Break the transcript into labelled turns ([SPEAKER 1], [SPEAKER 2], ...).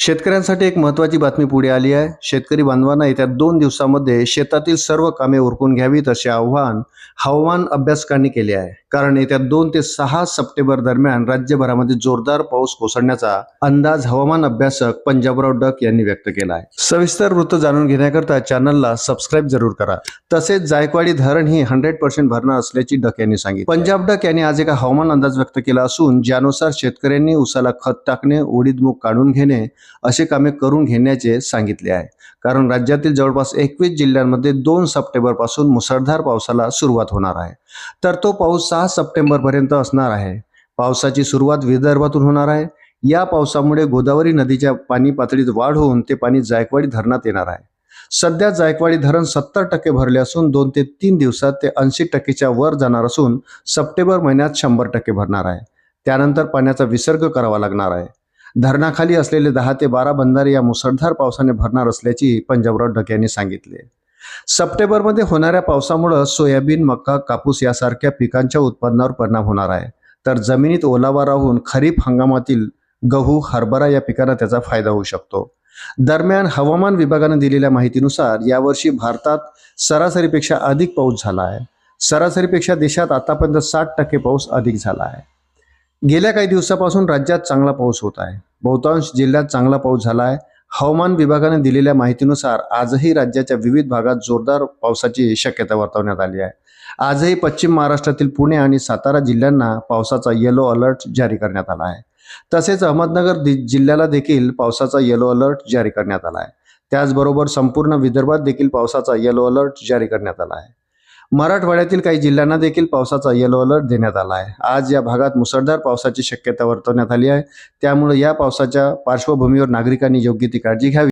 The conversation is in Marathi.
[SPEAKER 1] शेतकऱ्यांसाठी एक महत्त्वाची बातमी पुढे आली आहे. शेतकरी बांधवांना येत्या दोन दिवसामध्ये शेतातील सर्व कामे उरकून घ्यावीत असे आव्हान हवामान अभ्यासकांनी केले आहे. कारण येत्या दोन ते सहा सप्टेंबर दरम्यान राज्यभरामध्ये जोरदार पाऊस कोसळण्याचा अंदाज हवामान अभ्यासक पंजाबराव डक यांनी व्यक्त केला आहे सविस्तर वृत्त जाणून घेण्याकरता चॅनलला सबस्क्राईब जरूर करा. तसेच जायकवाडी धरण ही हंड्रेड पर्सेंट भरणार असल्याची डक यांनी सांगितली. पंजाब डक यांनी आज एका हवामान अंदाज व्यक्त केला असून ज्यानुसार शेतकऱ्यांनी उसाला खत टाकणे उडीद मूग काढून घेणे असे कामे करून घेण्याचे सांगितले आहे. कारण राज्यातील जवळपास एकवीस जिल्ह्यांमध्ये दोन सप्टेंबरपासून मुसळधार पावसाला सुरुवात होणार आहे. तर तो पाऊस सहा सप्टेंबरपर्यंत असणार आहे. पावसाची सुरुवात विदर्भातून होणार आहे. या पावसामुळे गोदावरी नदीच्या पाणी पातळीत वाढ होऊन ते पाणी जायकवाडी धरणात येणार आहे. सध्या जायकवाडी धरण सत्तर टक्के भरले असून दोन ते तीन दिवसात ते ऐंशी टक्केच्या वर जाणार असून सप्टेंबर महिन्यात शंभर टक्के भरणार आहे. त्यानंतर पाण्याचा विसर्ग करावा लागणार आहे. धरणाखाली असलेले दहा ते बारा बंधारे या मुसळधार पावसाने भरणार असल्याची पंजाबराव डके यांनी सांगितले. सप्टेंबरमध्ये होणाऱ्या पावसामुळं सोयाबीन मका कापूस यासारख्या पिकांच्या उत्पादनावर परिणाम होणार आहे. तर जमिनीत ओलावा राहून खरीप हंगामातील गहू हरभरा या पिकांना त्याचा फायदा होऊ शकतो. दरम्यान हवामान विभागाने दिलेल्या माहितीनुसार यावर्षी भारतात सरासरीपेक्षा अधिक पाऊस झाला आहे. सरासरीपेक्षा देशात आतापर्यंत साठ टक्के पाऊस अधिक झाला आहे. गेल्या काही दिवसापासून राज्यात चांगला पाऊस होत आहे. बहुतांश जिल्ह्यात चांगला पाऊस झाला आहे. हवामान विभागाने दिलेल्या माहितीनुसार आजही राज्याच्या विविध भागात जोरदार पावसाची शक्यता वर्तवण्यात आली आहे. आजही पश्चिम महाराष्ट्रातील पुणे आणि सातारा जिल्ह्यांना पावसाचा येलो अलर्ट जारी करण्यात आला आहे. तसेच अहमदनगर दि- जिल्ह्याला देखील पावसाचा येलो अलर्ट जारी करण्यात आला आहे. त्याचबरोबर संपूर्ण विदर्भात देखील पावसाचा येलो अलर्ट जारी करण्यात आला आहे. मराठवाड्यातील काही जिल्ह्यांना देखील पावसाचा येलो अलर्ट देण्यात आला आहे. आज या भागात मुसळधार पावसाची शक्यता वर्तवण्यात आली आहे. त्यामुळे या पावसाच्या पार्श्वभूमीवर नागरिकांनी योग्य ती काळजी घ्यावी.